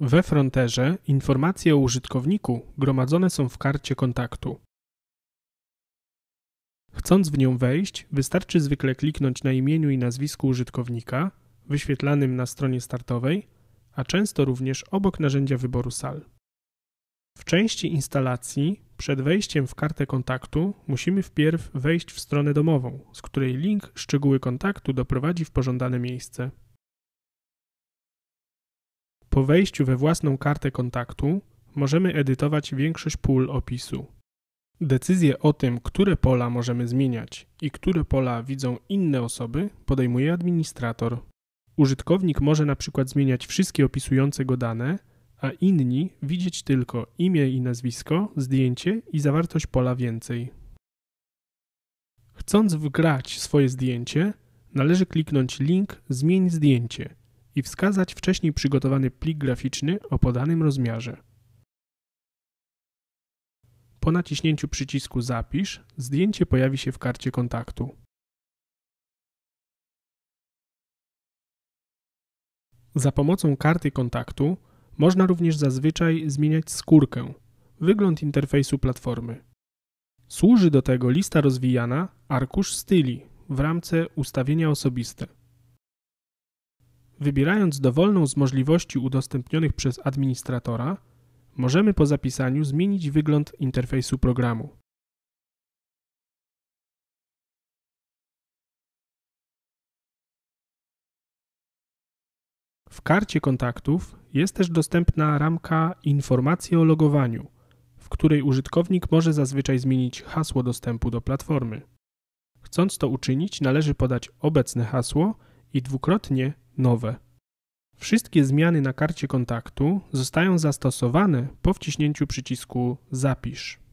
We fronterze informacje o użytkowniku gromadzone są w karcie kontaktu. Chcąc w nią wejść, wystarczy zwykle kliknąć na imieniu i nazwisku użytkownika, wyświetlanym na stronie startowej, a często również obok narzędzia wyboru sal. W części instalacji przed wejściem w kartę kontaktu musimy wpierw wejść w stronę domową, z której link szczegóły kontaktu doprowadzi w pożądane miejsce. Po wejściu we własną kartę kontaktu możemy edytować większość pól opisu. Decyzję o tym, które pola możemy zmieniać i które pola widzą inne osoby, podejmuje administrator. Użytkownik może na przykład zmieniać wszystkie opisujące go dane, a inni widzieć tylko imię i nazwisko, zdjęcie i zawartość pola więcej. Chcąc wgrać swoje zdjęcie, należy kliknąć link Zmień zdjęcie i wskazać wcześniej przygotowany plik graficzny o podanym rozmiarze. Po naciśnięciu przycisku Zapisz, zdjęcie pojawi się w karcie kontaktu. Za pomocą karty kontaktu można również zazwyczaj zmieniać skórkę, wygląd interfejsu platformy. Służy do tego lista rozwijana arkusz styli w ramce ustawienia osobiste. Wybierając dowolną z możliwości udostępnionych przez administratora, możemy po zapisaniu zmienić wygląd interfejsu programu. W karcie kontaktów jest też dostępna ramka Informacje o logowaniu, w której użytkownik może zazwyczaj zmienić hasło dostępu do platformy. Chcąc to uczynić, należy podać obecne hasło i dwukrotnie nowe. Wszystkie zmiany na karcie kontaktu zostają zastosowane po wciśnięciu przycisku Zapisz.